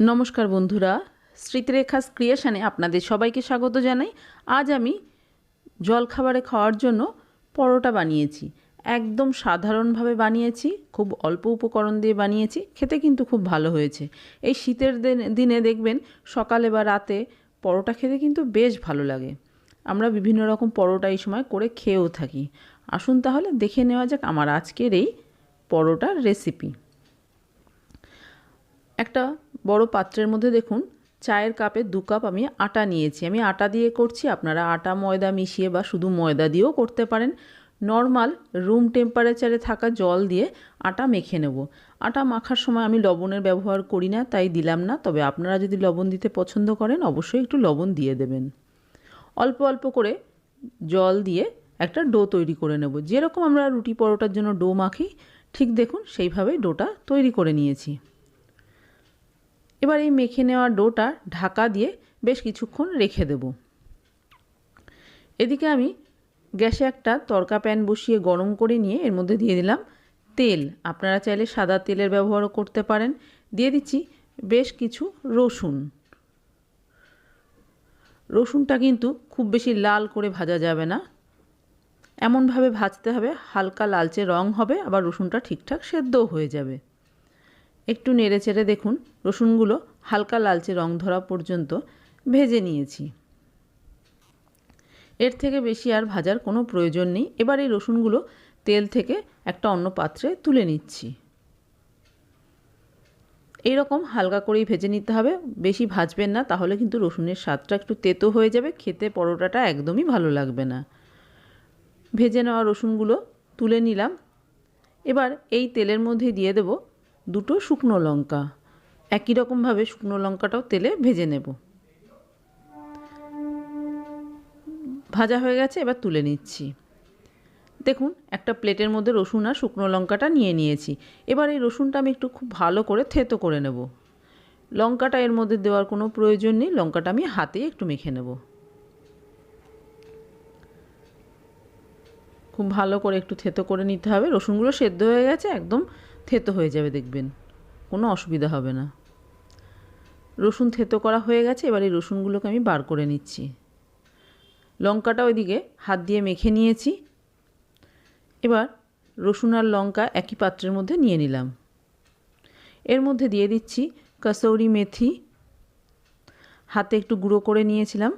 নমস্কার বন্ধুরা, স্মৃতিরেখাস ক্রিয়েশনে আপনাদের সবাইকে স্বাগত জানাই। আজ আমি জলখাবারে খাওয়ার জন্য পরোটা বানিয়েছি। একদম সাধারণভাবে বানিয়েছি, খুব অল্প উপকরণ দিয়ে বানিয়েছি, খেতে কিন্তু খুব ভালো হয়েছে। এই শীতের দিন- দিনে দেখবেন সকালে বা রাতে পরোটা খেতে কিন্তু বেশ ভালো লাগে। আমরা বিভিন্ন রকম পরোটা এই সময় করে খেয়েও থাকি। আসুন তাহলে দেখে নেওয়া যাক আমার আজকের এই পরোটার রেসিপি। একটা বড় পাত্রের মধ্যে দেখুন, চায়ের কাপে দু কাপ আমি আটা নিয়েছি। আমি আটা দিয়ে করছি, আপনারা আটা, ময়দা মিশিয়ে বা শুধু ময়দা দিয়েও করতে পারেন। নর্মাল রুম টেম্পারেচারে থাকা জল দিয়ে আটা মেখে নেব। আটা মাখার সময় আমি লবণের ব্যবহার করি না, তাই দিলাম না। তবে আপনারা যদি লবণ দিতে পছন্দ করেন, অবশ্যই একটু লবণ দিয়ে দেবেন। অল্প অল্প করে জল দিয়ে একটা ডো তৈরি করে নেব। যেরকম আমরা রুটি পরোটার জন্য ডো মাখি, ঠিক দেখুন সেইভাবেই ডোটা তৈরি করে নিয়েছি। এবার এই মেখে নেওয়া ডোটা ঢাকা দিয়ে বেশ কিছুক্ষণ রেখে দেব। এদিকে আমি গ্যাসে একটা তরকা প্যান বসিয়ে গরম করে নিয়ে এর মধ্যে দিয়ে দিলাম তেল। আপনারা চাইলে সাদা তেলের ব্যবহারও করতে পারেন। দিয়ে দিচ্ছি বেশ কিছু রসুন। রসুনটা কিন্তু খুব বেশি লাল করে ভাজা যাবে না। এমনভাবে ভাজতে হবে, হালকা লালচে রং হবে, আবার রসুনটা ঠিকঠাক সেদ্ধও হয়ে যাবে। একটু নেড়ে চেড়ে দেখুন, রসুনগুলো হালকা লালচে রং ধরা পর্যন্ত ভেজে নিয়েছি। এর থেকে বেশি আর ভাজার কোনো প্রয়োজন নেই। এবার এই রসুনগুলো তেল থেকে একটা অন্য পাত্রে তুলে নিচ্ছি। এই রকম হালকা করেই ভেজে নিতে হবে। বেশি ভাজবেন না, তাহলে কিন্তু রসুনের স্বাদটা একটু তেতো হয়ে যাবে। খেতে পরোটাটা একদমই ভালো লাগবে না। ভেজে নেওয়া রসুনগুলো তুলে নিলাম। এবার এই তেলের মধ্যে দিয়ে দেব দুটো শুকনো লঙ্কা। একই রকমভাবে শুকনো লঙ্কাটাও তেলে ভেজে নেব। ভাজা হয়ে গেছে, এবার তুলে নিচ্ছি। দেখুন, একটা প্লেটের মধ্যে রসুন আর শুকনো লঙ্কাটা নিয়ে নিয়েছি। এবার এই রসুনটা আমি একটু খুব ভালো করে থেতো করে নেব। লঙ্কাটা এর মধ্যে দেওয়ার কোনো প্রয়োজন নেই, লঙ্কাটা আমি হাতেই একটু মেখে নেব। খুব ভালো করে একটু থেতো করে নিতে হবে। রসুনগুলো সেদ্ধ হয়ে গেছে, একদম থেতো হয়ে যাবে দেখবেন। কোনো অসুবিধা হবে না। রসুন থেতো করা হয়ে গেছে, এবার এই রসুনগুলোকে আমি বার করে নিচ্ছি। লঙ্কাটা ওইদিকে হাত দিয়ে মেখে নিয়েছি। এবার রসুন আর লঙ্কা একই পাত্রের মধ্যে নিয়ে নিলাম। এর মধ্যে দিয়ে দিচ্ছি কাসৌরি মেথি। হাতে একটু গুঁড়ো করে নিয়েছিলাম।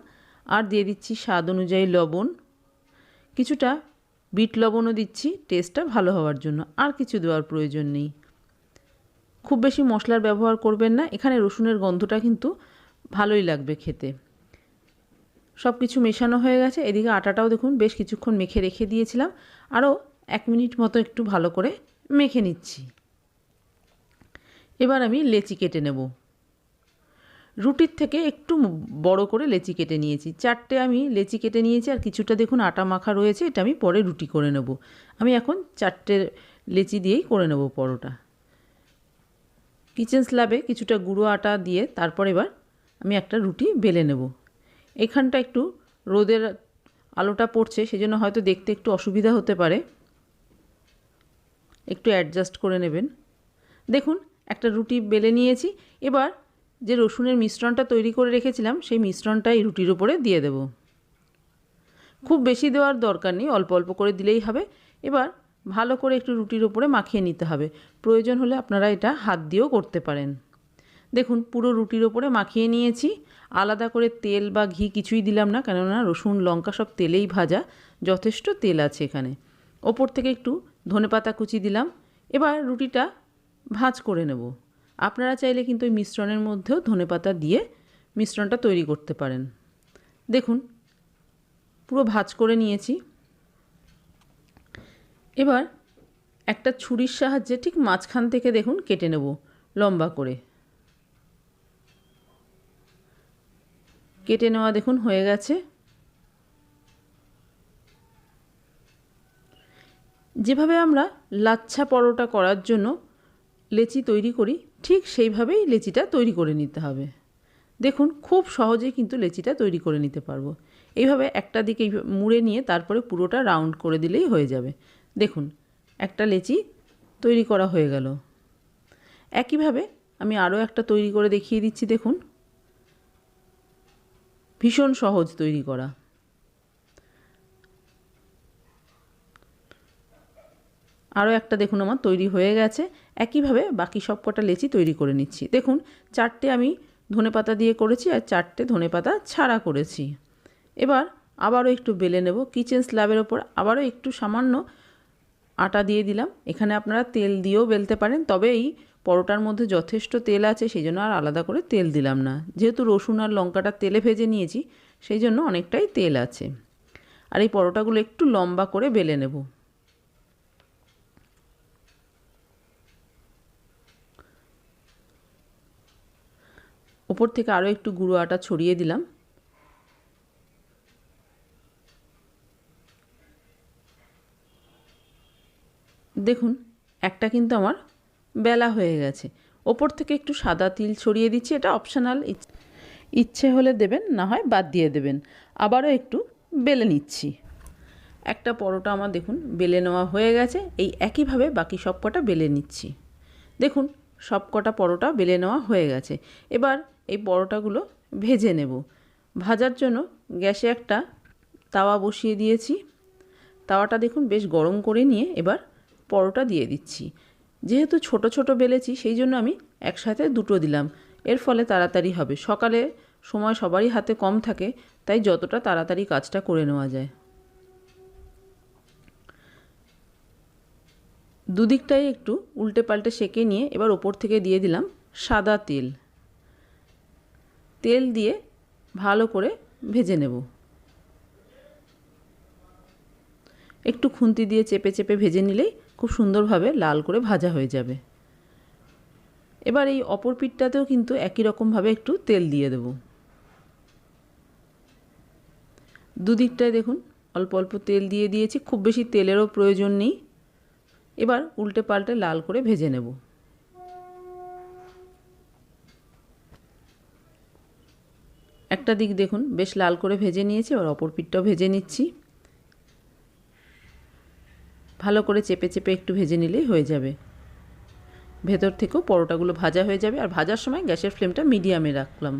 আর দিয়ে দিচ্ছি স্বাদ অনুযায়ী লবণ। কিছুটা বিট লবণও দিচ্ছি টেস্টটা ভালো হওয়ার জন্য, আর কিছু দেওয়ার প্রয়োজন নেই। খুব বেশি মশলার ব্যবহার করবেন না, এখানে রসুনের গন্ধটা কিন্তু ভালোই লাগবে খেতে। সব কিছু মেশানো হয়ে গেছে, এদিকে আটাটাও দেখুন, বেশ কিছুক্ষণ মেখে রেখে দিয়েছিলাম, আরও এক মিনিট মতো একটু ভালো করে মেখে নিচ্ছি। এবার আমি লেচি কেটে নেব। রুটির থেকে একটু বড় করে লেচি কেটে নিয়েছি। চারটে আমি লেচি কেটে নিয়েছি আর কিছুটা দেখুন আটা মাখা রয়েছে, এটা আমি পরে রুটি করে নেব। আমি এখন চারটে লেচি দিয়েই করে নেব পরোটা। কিচেন স্ল্যাবে কিছুটা গুঁড়ো আটা দিয়ে তারপর এবার আমি একটা রুটি বেলে নেব। এখানটা একটু রোদের আলোটা পড়ছে, সেজন্য হয়তো দেখতে একটু অসুবিধা হতে পারে। একটু অ্যাডজাস্ট করে নেবেন। দেখুন, একটা রুটি বেলে নিয়েছি। এবার যে রসুনের মিশ্রণটা তৈরি করে রেখেছিলাম, সেই মিশ্রণটা এই রুটির উপরে দিয়ে দেব। খুব বেশি দেওয়ার দরকার নেই, অল্প অল্প করে দিলেই হবে। এবার ভালো করে একটু রুটির ওপরে মাখিয়ে নিতে হবে। প্রয়োজন হলে আপনারা এটা হাত দিয়েও করতে পারেন। দেখুন, পুরো রুটির ওপরে মাখিয়ে নিয়েছি। আলাদা করে তেল বা ঘি কিছুই দিলাম না, কেননা রসুন, লঙ্কা সব তেলেই ভাজা। যথেষ্ট তেল আছে এখানে। ওপর থেকে একটু ধনেপাতা কুচি দিলাম। এবার রুটিটা ভাজ করে নেব। আপনারা চাইলে কিন্তু ওই মিশ্রণের মধ্যেও ধনেপাতা দিয়ে মিশ্রণটা তৈরি করতে পারেন। দেখুন, পুরো ভাজ করে নিয়েছি। এবার একটা ছুরির সাহায্যে ঠিক মাঝখান থেকে দেখুন কেটে নেব লম্বা করে। কেটে নেওয়া দেখুন হয়ে গেছে। যেভাবে আমরা লাচ্ছা পরোটা করার জন্য লেচি তৈরি করি ঠিক সেইভাবেই লেচিটা তৈরি করে নিতে হবে। দেখুন, খুব সহজেই কিন্তু লেচিটা তৈরি করে নিতে পারব। এইভাবে একটা দিকে মুড়ে নিয়ে তারপরে পুরোটা রাউন্ড করে দিলেই হয়ে যাবে। দেখুন, একটা লেচি তৈরি করা হয়ে গেল। একইভাবে আমি আরও একটা তৈরি করে দেখিয়ে দিচ্ছি, দেখুন। ভীষণ সহজ তৈরি করা। আরও একটা দেখুন আমার, তৈরি হয়ে গেছে। একইভাবে বাকি সব কটা লেচি তৈরি করে নিচ্ছি। দেখুন, চারটে আমি ধনেপাতা দিয়ে করেছি আর চারটে ধনেপাতা ছাড়া করেছি। এবার আবারও একটু বেলে নেব। কিচেন স্ল্যাবের ওপর আবারও একটু সামান্য আটা দিয়ে দিলাম। এখানে আপনারা তেল দিয়েও বেলতে পারেন, তবে এই পরোটার মধ্যে যথেষ্ট তেল আছে সেই জন্য আর আলাদা করে তেল দিলাম না। যেহেতু রসুন আর লঙ্কাটা তেলে ভেজে নিয়েছি, সেই জন্য অনেকটাই তেল আছে। আর এই পরোটাগুলো একটু লম্বা করে বেলে নেব। ওপর থেকে আরও একটু গুঁড়ো আটা ছড়িয়ে দিলাম। দেখুন, একটা কিন্তু আমার বেলা হয়ে গেছে। ওপর থেকে একটু সাদা তিল ছড়িয়ে দিচ্ছি, এটা অপশনাল ইচ্ছে হলে দেবেন, না হয় বাদ দিয়ে দেবেন। আবারও একটু বেলে নিচ্ছি। একটা পরোটা আমার দেখুন, বেলে নেওয়া হয়ে গেছে। এই একইভাবে বাকি সব কটা বেলে নিচ্ছি। দেখুন সব কটা পরোটা বেলে নেওয়া হয়ে গেছে। এবার এই পরোটাগুলো ভেজে নেব। ভাজার জন্য গ্যাসে একটা তাওয়া বসিয়ে দিয়েছি। তাওয়াটা দেখুন বেশ গরম করে নিয়ে এবার পরোটা দিয়ে দিচ্ছি। যেহেতু ছোট ছোট বেলেছি, সেই জন্য আমি একসাথে দুটো দিলাম। এর ফলে তাড়াতাড়ি হবে। সকালে সময় সবারই হাতে কম থাকে, তাই যতটা তাড়াতাড়ি কাজটা করে নেওয়া যায়। দুদিকটাই একটু উল্টে পাল্টে সেঁকে নিয়ে এবার ওপর থেকে দিয়ে দিলাম সাদা তেল। তেল দিয়ে ভালো করে ভেজে নেব। একটু খুন্তি দিয়ে চেপে চেপে ভেজে নিলেই খুব সুন্দরভাবে লাল করে ভাজা হয়ে যাবে। এবার এই অপর পিঠটাতেও কিন্তু একই রকমভাবে একটু তেল দিয়ে দেব। দুদিকটায় দেখুন, অল্প অল্প তেল দিয়ে দিয়েছি, খুব বেশি তেলেরও প্রয়োজন নেই। এবার উল্টে পাল্টে লাল করে ভেজে নেব। একটা দিক দেখুন, বেশ লাল করে ভেজে নিয়েছি, এবার অপর পিঠটাও ভেজে নিচ্ছি। ভালো করে চেপে চেপে একটু ভেজে নিলেই হয়ে যাবে। ভেতর থেকেও পরোটাগুলো ভাজা হয়ে যাবে, আর ভাজার সময় গ্যাসের ফ্লেমটা মিডিয়ামে রাখলাম।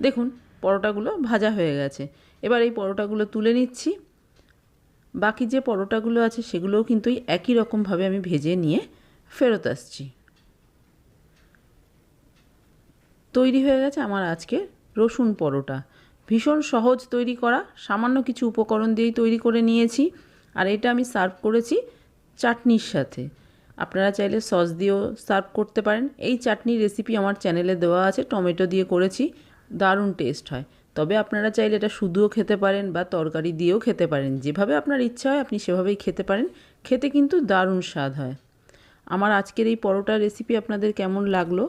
দেখুন, পরোটাগুলো ভাজা হয়ে গেছে। এবার এই পরোটাগুলো তুলে নিচ্ছি। বাকি যে পরোটাগুলো আছে, সেগুলোও কিন্তু একই রকমভাবে আমি ভেজে নিয়ে ফেরত আসছি। তৈরি হয়ে গেছে আমার আজকে রসুন পরোটা। ভীষণ সহজ তৈরি করা, সামান্য কিছু উপকরণ দিয়েই তৈরি করে নিয়েছি। আর এটা আমি সার্ভ করেছি চাটনির সাথে। আপনারা চাইলে সস দিয়েও সার্ভ করতে পারেন। এই চাটনির রেসিপি আমার চ্যানেলে দেওয়া আছে, টমেটো দিয়ে করেছি, দারুণ টেস্ট হয়। তবে আপনারা চাইলে এটা শুধুও খেতে পারেন বা তরকারি দিয়েও খেতে পারেন। যেভাবে আপনার ইচ্ছা হয় আপনি সেভাবেই খেতে পারেন। খেতে কিন্তু দারুণ স্বাদ হয়। আমার আজকের এই পরোটার রেসিপি আপনাদের কেমন লাগল?